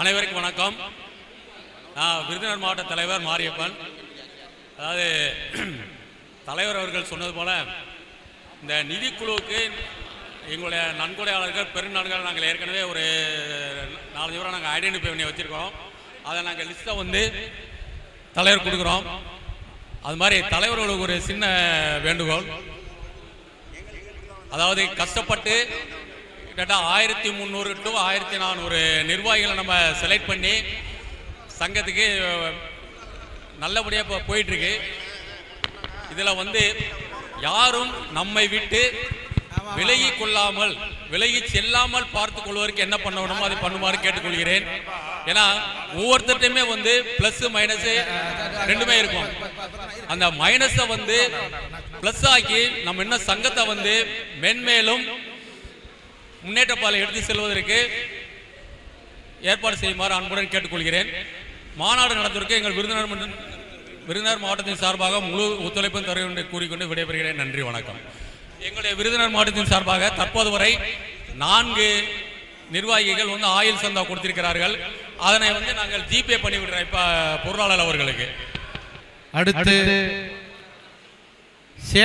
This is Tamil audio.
அனைவருக்கும் வணக்கம். நான் விருதுநகர் மாவட்ட தலைவர் மாரியப்பன். அதாவது தலைவர் அவர்கள் சொன்னது போல இந்த நிதிக்குழுவுக்கு எங்களுடைய நன்கொடையாளர்கள் பெருநன்கள் நாங்கள் ஏற்கனவே ஒரு நாலஞ்சு பேரை நாங்கள் ஐடென்டிஃபை பண்ணி வச்சுருக்கோம். அதை நாங்கள் லிஸ்ட்டை வந்து தலைவர் கொடுக்குறோம். அது மாதிரி தலைவர்களுக்கு ஒரு சின்ன வேண்டுகோள். அதாவது கஷ்டப்பட்டு கிட்டத்தட்ட ஆயிரத்தி முந்நூறு டு ஆயிரத்தி நானூறு நிர்வாகிகளை நம்ம செலக்ட் பண்ணி சங்கத்துக்கு நல்லபடியாக இப்போ போயிட்டுருக்கு. இதில் வந்து யாரும் நம்மை விட்டு விலகி கொள்ளாமல் விலகி செல்லாமல் பார்த்து கொள்வதற்கு என்ன பண்ண வேணுமோ அதை பண்ணுமாறு கேட்டுக்கொள்கிறேன். ஏன்னா ஒவ்வொருத்தர்ட்டையுமே வந்து ப்ளஸ் மைனஸ் ரெண்டுமே இருக்கும். அந்த மைனஸை வந்து ப்ளஸ் ஆக்கி நம்ம என்ன சங்கத்தை வந்து மென்மேலும் முன்னேற்ற பாலை எடுத்து செல்வதற்கு ஏற்பாடு செய்யுமாறு அன்புடன் கேட்டுக்கொள்கிறேன். மாநாடு நடத்துவதற்கு எங்கள் விருந்தினர் மன்ற- விருந்தினர் மாவட்டத்தின் சார்பாக முழு ஒத்துழைப்பும் தர என்று கூறிக்கொண்டு விடைபெறுகிறேன். நன்றி வணக்கம். எங்களுடைய விருதுநகர் மாவட்டத்தின் சார்பாக தற்போது வரை நான்கு நிர்வாகிகள் வந்து ஆயில் சந்தா கொடுத்திருக்கிறார்கள். அதனை வந்து நாங்கள் ஜிபே பண்ணிவிடுறோம் இப்போ பொருளாளர் அவர்களுக்கு. அடுத்து